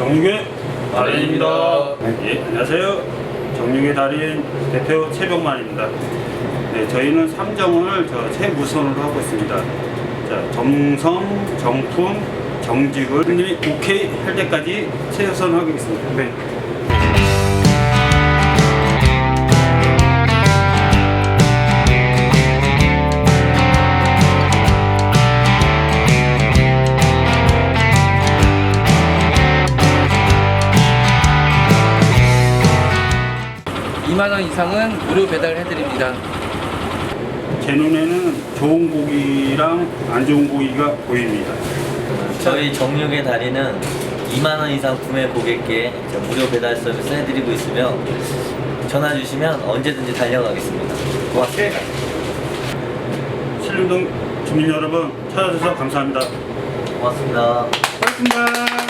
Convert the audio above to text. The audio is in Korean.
정육의 달인입니다. 달인입니다. 예, 안녕하세요. 정육의 달인 대표 최병만입니다. 네, 저희는 삼정을 저 최우선으로 하고 있습니다. 자, 정성, 정품, 정직을 오케이 할 때까지 최우선 하겠습니다. 네. 이만원 이상은 무료 배달 해드립니다. 제 눈에는 좋은 고기랑 안 좋은 고기가 보입니다. 저희 정육의 달인은 2만 원 이상 구매 고객께 무료 배달 서비스 해드리고 있으며 전화 주시면 언제든지 달려가겠습니다. 고맙습니다. 신림동 주민 여러분 찾아주셔서 감사합니다. 고맙습니다. 고맙습니다.